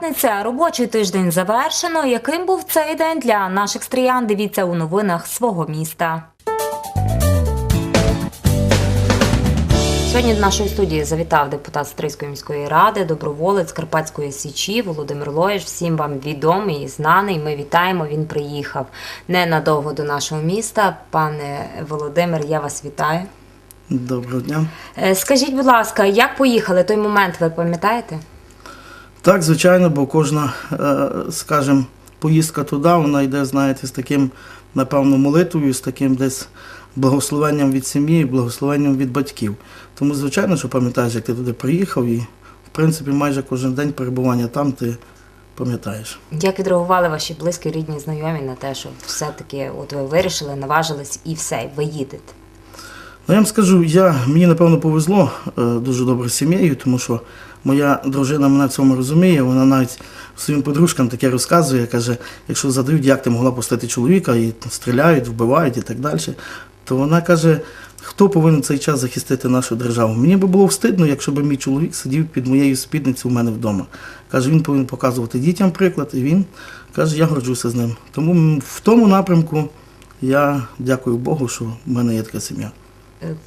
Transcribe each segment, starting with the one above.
п'ятниця. Робочий тиждень завершено. Яким був цей день для наших стріян? Дивіться у новинах свого міста. Сьогодні до нашої студії завітав депутат Стрийської міської ради, доброволець Карпатської січі Володимир Лоєш. Всім вам відомий і знаний. Ми вітаємо. Він приїхав ненадовго до нашого міста. Пане Володимир, я вас вітаю. Доброго дня. Е, Скажіть, будь ласка, як поїхали той момент, ви пам'ятаєте? Так, звичайно, бо кожна, е, скажімо, поїздка туди, вона йде, знаєте, з таким, напевно, молитвою, з таким десь благословенням від сім'ї, благословенням від батьків. Тому, звичайно, що пам'ятаєш, як ти туди приїхав, і, в принципі, майже кожен день перебування там ти пам'ятаєш. Як відреагували ваші близькі, рідні, знайомі на те, що все-таки от ви вирішили, наважились і все, ви їдете? Ну, я вам скажу, я, мені напевно повезло е, дуже добре з сім'єю, тому що моя дружина мене в цьому розуміє. Вона навіть своїм подружкам таке розказує, каже, якщо задають, як ти могла пустити чоловіка, і стріляють, вбивають і так далі, то вона каже, хто повинен цей час захистити нашу державу. Мені би було встидно, якщо б мій чоловік сидів під моєю спідницею у мене вдома. Каже, він повинен показувати дітям приклад, і він каже, я горджуся з ним. Тому в тому напрямку я дякую Богу, що в мене є така сім'я.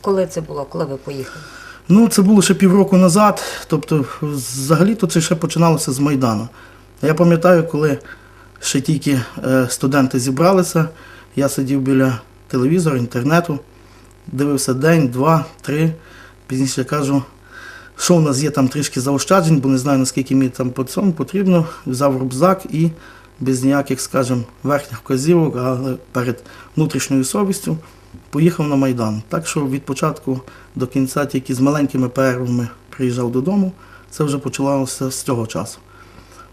Коли це було? Коли ви поїхали? Ну, це було ще півроку назад. Тобто, взагалі-то це ще починалося з Майдану. Я пам'ятаю, коли ще тільки е, студенти зібралися, я сидів біля телевізора, інтернету, дивився день, два, три. Пізніше кажу, що в нас є там трішки заощаджень, бо не знаю, наскільки мені там по цьому потрібно. Взяв рюкзак і без ніяких, скажімо, верхніх вказівок, але перед внутрішньою совістю поїхав на Майдан. Так що від початку до кінця тільки з маленькими перервами приїжджав додому. Це вже почалося з цього часу.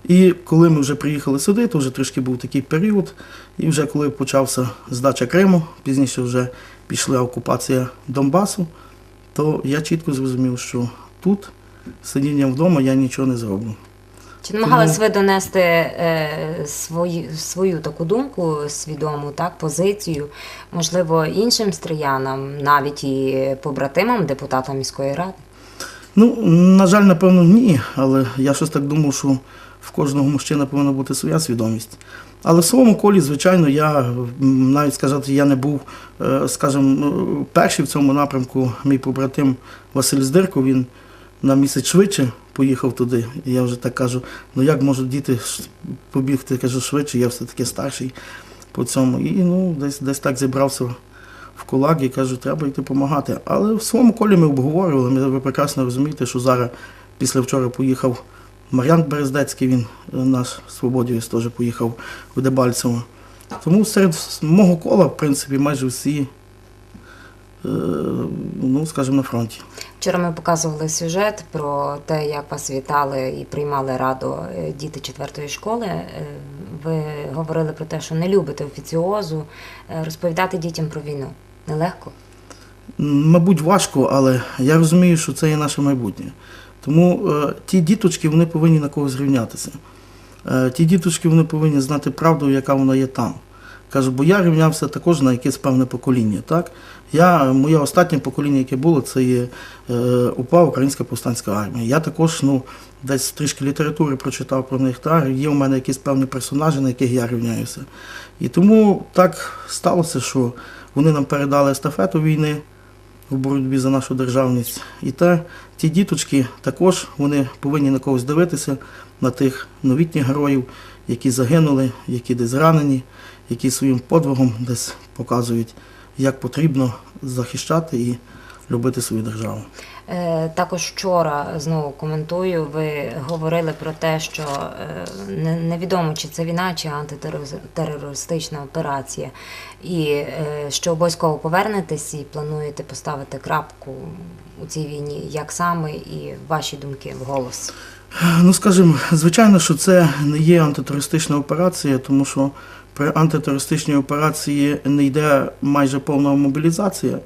І коли ми вже приїхали сюди, то вже трішки був такий період. І вже коли почався здача Криму, пізніше вже пішла окупація Донбасу, то я чітко зрозумів, що тут сидінням вдома я нічого не зроблю. Чи намагались ви донести е, свою, свою таку думку свідому, так, позицію, можливо, іншим стріянам, навіть і побратимам депутата міської ради? Ну, на жаль, напевно, ні, але я щось так думав, що в кожного мужчина повинна бути своя свідомість. Але в своєму колі, звичайно, я навіть сказати, я не був, е, скажімо, е, перший в цьому напрямку. Мій побратим Василь Здирко, він на місяць швидше поїхав туди. І я вже так кажу, ну як можуть діти побігти, кажу, швидше, я все-таки старший по цьому. І ну, десь, десь так зібрався в кулак і кажу, треба йти допомагати. Але в своєму колі ми обговорювали. Ми, ви прекрасно розумієте, що зараз після вчора поїхав Мар'ян Берездецький, він е, наш свободівець теж поїхав в Дебальцево. Тому серед мого кола, в принципі, майже всі, е, ну, скажімо, на фронті. Вчора ми показували сюжет про те, як вас вітали і приймали раду е, діти четвертої школи. Е, Ви говорили про те, що не любите офіціозу. Е, Розповідати дітям про війну нелегко. Мабуть, важко, але я розумію, що це є наше майбутнє. Тому е, ті діточки вони повинні на когось рівнятися. Е, ті діточки вони повинні знати правду, яка вона є там. Кажу, бо я рівнявся також на якесь певне покоління. Так? Я, моє останнє покоління, яке було, це є е, УПА Українська повстанська армія. Я також ну, десь трішки літератури прочитав про них. Так? Є у мене якісь певні персонажі, на яких я рівняюся. І тому так сталося, що вони нам передали естафету війни в боротьбі за нашу державність. І те, ті діточки також вони повинні на когось дивитися, на тих новітніх героїв, які загинули, які десь ранені, які своїм подвигом десь показують, як потрібно захищати і любити свою державу. Е, Також вчора знову коментую. Ви говорили про те, що е, не- невідомо, чи це війна, чи антитерористична операція, і е, що обов'язково повернетесь і плануєте поставити крапку у цій війні, як саме, і ваші думки вголос. Ну, скажімо, звичайно, що це не є антитерористична операція, тому що при антитерористичній операції не йде майже повна мобілізація.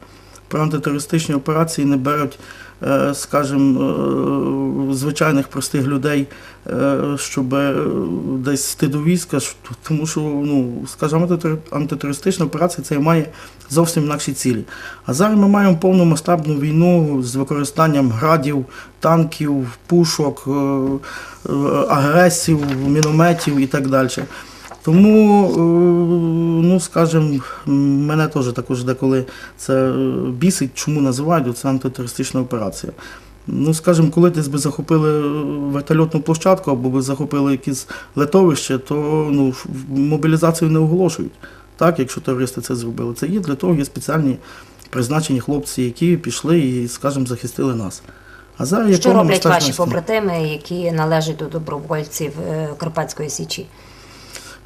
про антитерористичні операції не беруть, е, скажімо, е, звичайних простих людей, е, щоб десь йти до війська, тому що, ну, скажімо, антитер- антитерористична операція це має зовсім інакші цілі. А зараз ми маємо повномасштабну війну з використанням градів, танків, пушок, агресів, мінометів і так далі. Тому, е, ну скажімо, мене теж також деколи це бісить, чому називають це антитерористична операція. Ну, скажімо, коли десь би захопили е, вертольотну площадку або би захопили якесь летовище, то ну, мобілізацію не оголошують. Так, якщо терористи це зробили. Це є для того є спеціальні призначені хлопці, які пішли і, скажімо, захистили нас. А зараз Що роблять ваші побратими, які належать до добровольців е, Карпатської Січі?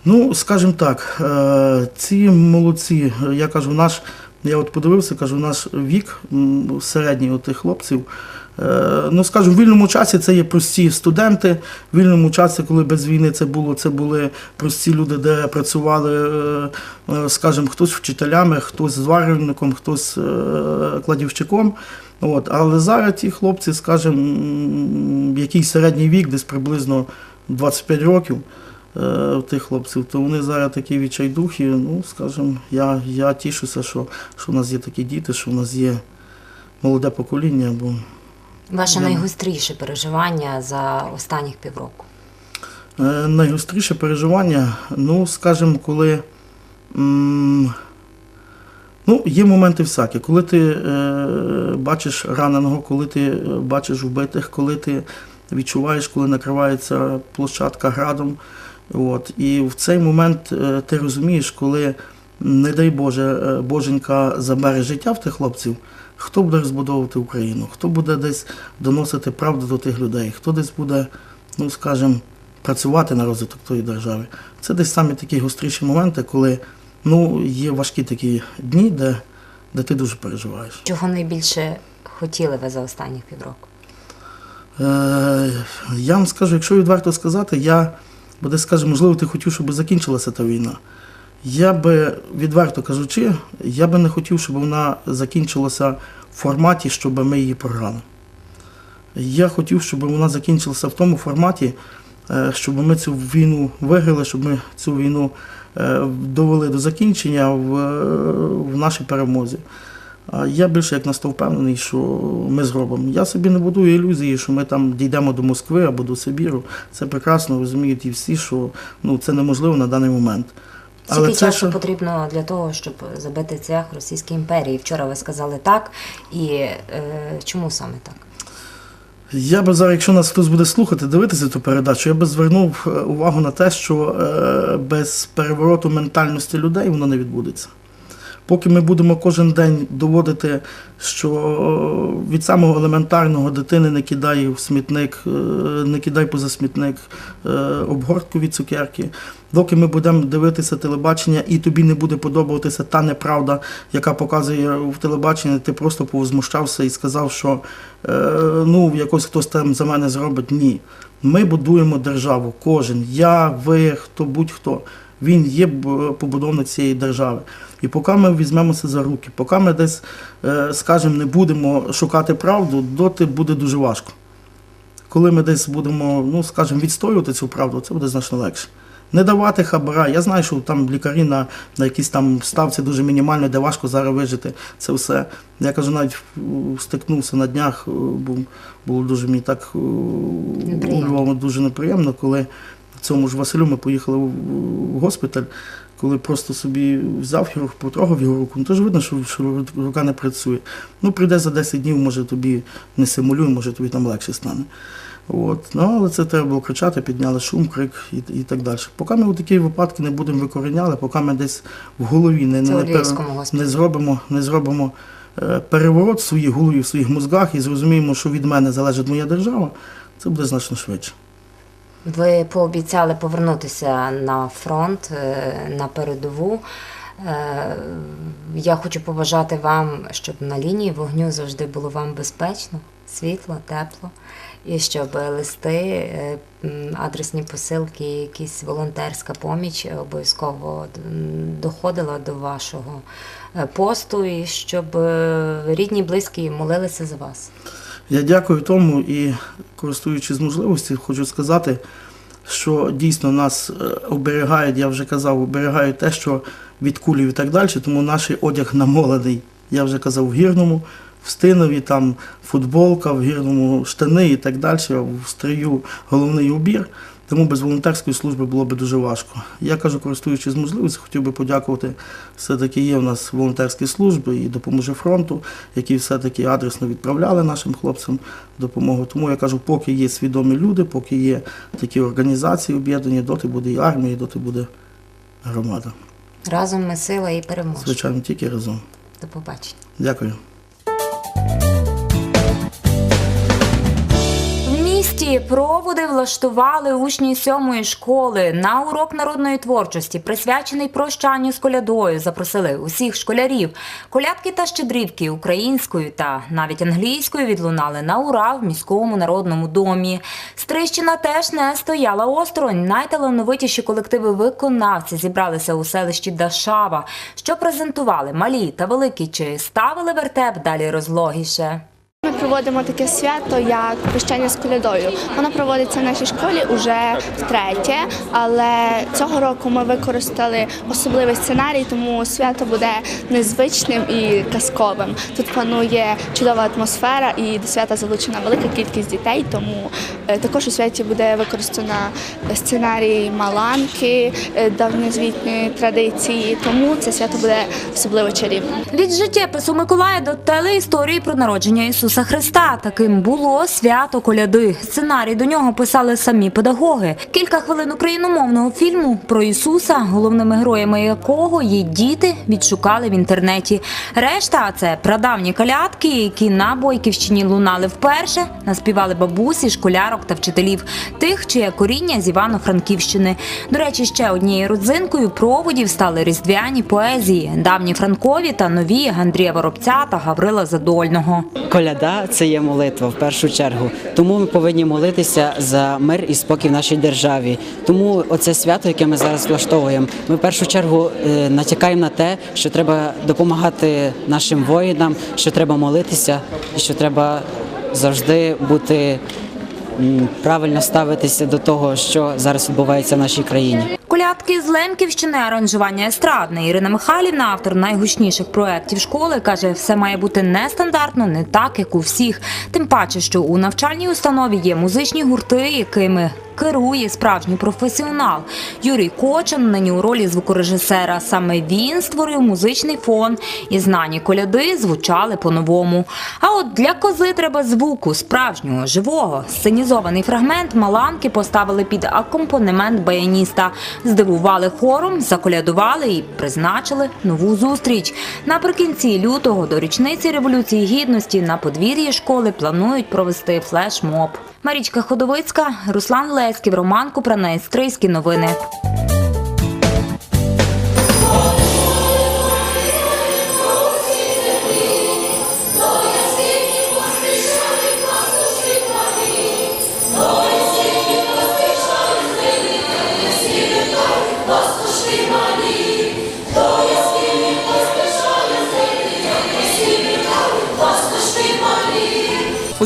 Ну, скажімо так, е, ці молодці, я кажу, наш, я от подивився, кажу, наш вік середній тих хлопців. е, Ну, скажімо, в вільному часі це є прості студенти. В вільному часі, коли без війни це було, це були прості люди, де працювали, е, скажімо, хтось вчителями, хтось зварювальником, хтось кладівщиком. От. Але зараз ті хлопці, скажімо, який середній вік, десь приблизно 25 років тих хлопців, то вони зараз такі відчайдухи. Ну, скажімо, я, я тішуся, що, що в нас є такі діти, що в нас є молоде покоління. Бо Ваше Я- найгостріше переживання за останніх півроку? Е, Найгостріше переживання, ну, скажімо, коли. м, Ну, є моменти всякі. Коли ти е, бачиш раненого, коли ти е, бачиш вбитих, коли ти відчуваєш, коли накривається площадка градом. От, і в цей момент е, ти розумієш, коли, не дай Боже, е, Боженька забере життя в тих хлопців, хто буде розбудовувати Україну, хто буде десь доносити правду до тих людей, хто десь буде, ну скажімо, працювати на розвиток тої держави. Це десь самі такі гостріші моменти, коли ну, є важкі такі дні, де, де ти дуже переживаєш. Чого найбільше хотіли ви за останніх півроку? Е, я вам скажу, якщо відверто сказати, я би десь скажу, можливо, ти хотів, щоб закінчилася та війна. Я би, відверто кажучи, я би не хотів, щоб вона закінчилася в форматі, щоб ми її програли. Я хотів, щоб вона закінчилася в тому форматі, е, щоб ми цю війну виграли, щоб ми цю війну е, довели до закінчення в, е, в нашій перемозі. А я більше як на 100 впевнений, що ми зробимо. Я собі не будую ілюзії, що ми там дійдемо до Москви або до Сибіру. Це прекрасно розуміють і всі, що ну, це неможливо на даний момент. Скільки це часу що- потрібно для того, щоб забити цех Російській імперії? Вчора ви сказали так. І е, чому саме так? Я би зараз, якщо нас хтось буде слухати, дивитися цю передачу, я би звернув е, увагу на те, що е, без перевороту ментальності людей воно не відбудеться. Поки ми будемо кожен день доводити, що е, від самого елементарного дитини не кидай в смітник, е, не кидай поза смітник е, обгортку від цукерки, доки ми будемо дивитися телебачення і тобі не буде подобатися та неправда, яка показує в телебаченні, ти просто повозмущався і сказав, що ну, якось хтось там за мене зробить. Ні. Ми будуємо державу, кожен, я, ви, хто будь-хто. Він є побудовник цієї держави. І поки ми візьмемося за руки, поки ми десь, е, скажімо, не будемо шукати правду, доти буде дуже важко. Коли ми десь будемо, ну, скажімо, відстоювати цю правду, це буде значно легше. Не давати хабара. Я знаю, що там лікарі на, на якійсь там ставці дуже мінімально, де важко зараз вижити це все. Я кажу, навіть стикнувся на днях, е, бо було дуже мені так е, Неприємно. Дуже неприємно, коли цьому ж Василю ми поїхали в, госпіталь, коли просто собі взяв хірург, потрогав його руку. Ну то ж видно, що, що рука не працює. Ну, прийде за 10 днів, може тобі не симулюй, може тобі там легше стане. От. Ну, але це треба було кричати, підняли шум, крик і, і так далі. Поки ми такі випадки не будемо викореняли, поки ми десь в голові не, не, не, не зробимо, не зробимо е, переворот в своїй голові, в своїх мозгах і зрозуміємо, що від мене залежить моя держава, це буде значно швидше. Ви пообіцяли повернутися на фронт, е, на передову. Е, Я хочу побажати вам, щоб на лінії вогню завжди було вам безпечно. світло, тепло, і щоб листи, е, адресні посилки, якісь волонтерська поміч обов'язково доходила до вашого посту, і щоб рідні близькі молилися за вас. Я дякую тому і, користуючись можливості, хочу сказати, що дійсно нас е, оберігають, я вже казав, оберігають те, що від кулів і так далі, тому наш одяг намолений, я вже казав, в гірному, в стинові, там футболка, в гірному штани і так далі, в стрию головний убір. Тому без волонтерської служби було б дуже важко. Я кажу, користуючись можливістю, хотів би подякувати. Все-таки є у нас волонтерські служби і допоможе фронту, які все-таки адресно відправляли нашим хлопцям допомогу. Тому я кажу, поки є свідомі люди, поки є такі організації об'єднані, доти буде і армія, і доти буде громада. Разом ми сила і переможемо. Звичайно, тільки разом. До побачення. Дякую. Місті проводи влаштували учні сьомої школи на урок народної творчості, присвячений прощанню з колядою. Запросили усіх школярів. Колядки та щедрівки українською та навіть англійською відлунали на ура в міському народному домі. Стрищина теж не стояла осторонь. Найталановитіші колективи виконавці зібралися у селищі Дашава, що презентували малі та великі чи ставили вертеп далі розлогіше. Ми проводимо таке свято, як прощання з колядою. Воно проводиться в нашій школі уже втретє, але цього року ми використали особливий сценарій, тому свято буде незвичним і казковим. Тут панує чудова атмосфера і до свята залучена велика кількість дітей. Тому е, також у святі буде використана сценарій маланки е, традиції. Тому це свято буде особливо чарівним. Від життєпису Миколая до телеісторії про народження Ісуса Христа. Таким було свято коляди. Сценарій до нього писали самі педагоги. Кілька хвилин україномовного фільму про Ісуса, головними героями якого є діти, відшукали в інтернеті. Решта це прадавні калядки, які на Бойківщині лунали вперше. Наспівали бабусі, школярок та вчителів, тих, чиє коріння з Івано-Франківщини. До речі, ще однією родзинкою проводів стали різдвяні поезії, давні франкові та нові Андрія Воробця та Гаврила Задольного. Коляда це є молитва в першу чергу. Тому ми повинні молитися за мир і спокій в нашій державі. Тому оце свято, яке ми зараз влаштовуємо, ми в першу чергу е, натякаємо на те, що треба допомагати нашим воїнам, що треба молитися, і що треба завжди бути правильно ставитися до того, що зараз відбувається в нашій країні. Колядки з Лемківщини, аранжування естрадне. Ірина Михайлівна, автор найгучніших проєктів школи, каже, все має бути нестандартно, не так, як у всіх. Тим паче, що у навчальній установі є музичні гурти, якими керує справжній професіонал. Юрій Кочин нині у ролі звукорежисера. Саме він створив музичний фон, і знані коляди звучали по-новому. А от для кози треба звуку справжнього, живого. Сценізований фрагмент маланки поставили під акомпанемент баяніста. Здивували хором, заколядували і призначили нову зустріч. Наприкінці лютого до річниці революції гідності на подвір'ї школи планують провести флешмоб. Марічка Ходовицька, Руслан Леськів, Роман Купранець, Стрийські новини.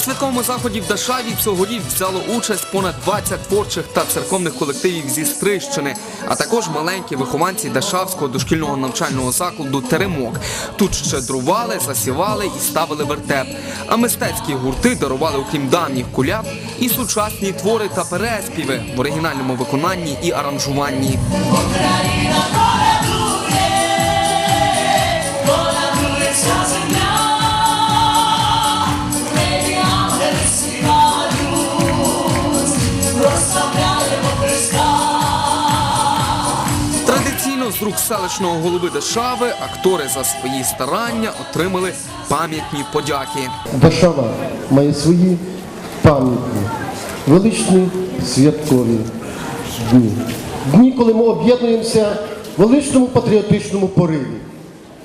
Святковому заході в Дашаві цьогоріч взяло участь понад 20 творчих та церковних колективів зі Стрищини, а також маленькі вихованці Дашавського дошкільного навчального закладу Теремок. Тут щедрували, засівали і ставили вертеп. А мистецькі гурти дарували, окрім давніх куляд, і сучасні твори та переспіви в оригінальному виконанні і аранжуванні. Традиційно з рук селищного голови Дешави актори за свої старання отримали пам'ятні подяки. Дешава має свої пам'ятні, величні святкові дні. Дні, коли ми об'єднуємося в величному патріотичному пориві.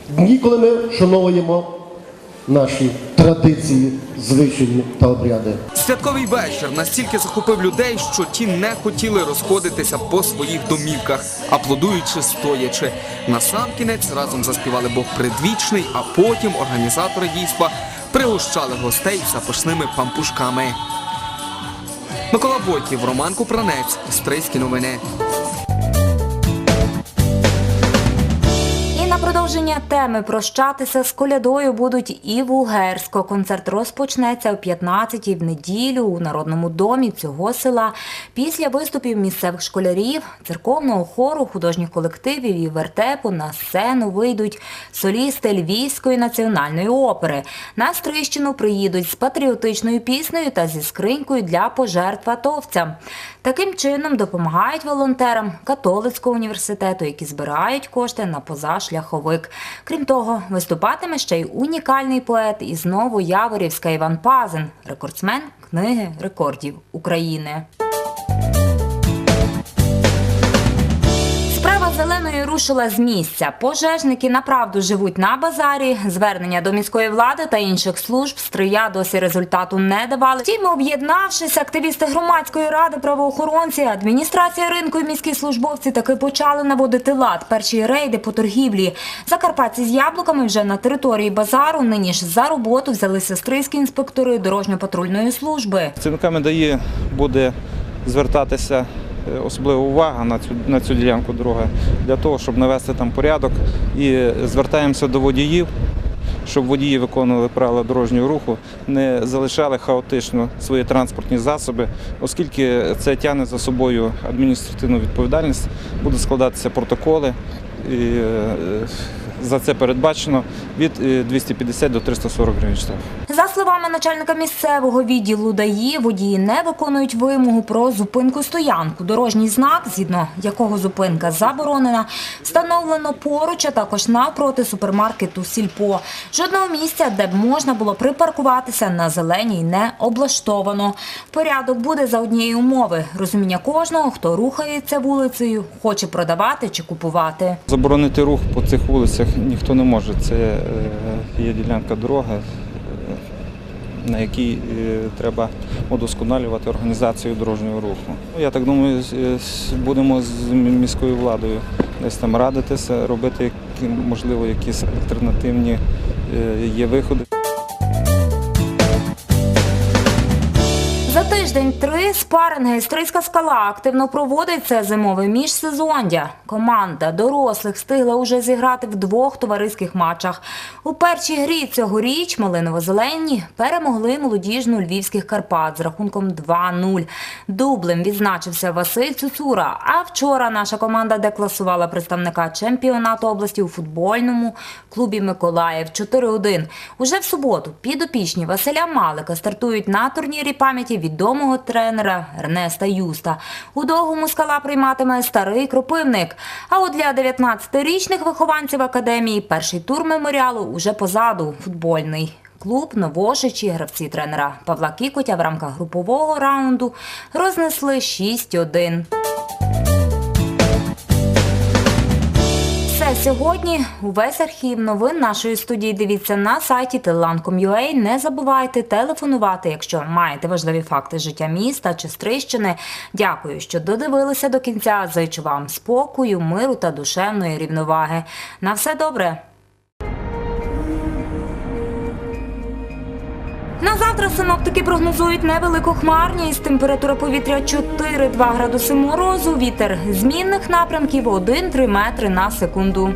Дні, коли ми шановуємо наші традиції, звичаї та обряди. Святковий вечір настільки захопив людей, що ті не хотіли розходитися по своїх домівках, аплодуючи стоячи. Насамкінець разом заспівали Бог предвічний, а потім організатори дійства пригощали гостей запашними пампушками. Микола Бойків, Роман Купранець, Стрийські новини. Продовження теми прощатися з колядою будуть і в Угерсько. Концерт розпочнеться о 15-й в неділю у народному домі цього села. Після виступів місцевих школярів, церковного хору, художніх колективів і вертепу на сцену вийдуть солісти Львівської національної опери. На Стрищину приїдуть з патріотичною піснею та зі скринькою для пожертв атовцям. Таким чином допомагають волонтерам католицького університету, які збирають кошти на позашляховик. Крім того, виступатиме ще й унікальний поет і знову Яворівська Іван Пазин, рекордсмен книги рекордів України. Справа рушила з місця. Пожежники направду живуть на базарі. Звернення до міської влади та інших служб стрия досі результату не давали. Втім, об'єднавшись, активісти громадської ради, правоохоронці, адміністрація ринку і міські службовці таки почали наводити лад. Перші рейди по торгівлі. Закарпатці з яблуками вже на території базару. Нині ж за роботу взялися стрийські інспектори дорожньо-патрульної служби. Працівниками ДАІ буде звертатися особлива увага на цю, на цю ділянку дороги для того, щоб навести там порядок. І звертаємося до водіїв, щоб водії виконували правила дорожнього руху, не залишали хаотично свої транспортні засоби, оскільки це тягне за собою адміністративну відповідальність, будуть складатися протоколи. І, е, за це передбачено від е, 250 до 340 гривень штрафу. За словами начальника місцевого відділу ДАІ, водії не виконують вимогу про зупинку стоянку. Дорожній знак, згідно якого зупинка заборонена, встановлено поруч, а також навпроти супермаркету Сільпо. Жодного місця, де б можна було припаркуватися на зеленій, не облаштовано. Порядок буде за однієї умови розуміння кожного, хто рухається вулицею, хоче продавати чи купувати. Заборонити рух по цих вулицях ніхто не може. Це е, є ділянка дороги, на якій е, треба удосконалювати організацію дорожнього руху. Я так думаю, е, будемо з міською владою десь там радитися, робити можливо якісь альтернативні е, є виходи. Тиждень три спаринги Стрийська скала активно проводить це зимове міжсезоння. Команда дорослих встигла уже зіграти в двох товариських матчах. У першій грі цьогоріч малиново-зелені перемогли молодіжну львівських Карпат з рахунком 2-0. Дублем відзначився Василь Цуцура. А вчора наша команда декласувала представника чемпіонату області у футбольному клубі Миколаїв 4-1. Уже в суботу підопічні Василя Малика стартують на турнірі пам'яті відомого тренера Ернеста Юста. У довгому скала прийматиме старий кропивник. А от для 19-річних вихованців академії перший тур меморіалу уже позаду футбольний. Клуб Новошичі, гравці тренера Павла Кікотя в рамках групового раунду рознесли 6-1. Сьогодні. Увесь архів новин нашої студії дивіться на сайті telan.com.ua. Не забувайте телефонувати, якщо маєте важливі факти життя міста чи Стрищини. Дякую, що додивилися до кінця. Зайчу вам спокою, миру та душевної рівноваги. На все добре. На завтра синоптики прогнозують невелику хмарність. Температура повітря 4-2 градуси морозу, вітер змінних напрямків 1-3 метри на секунду.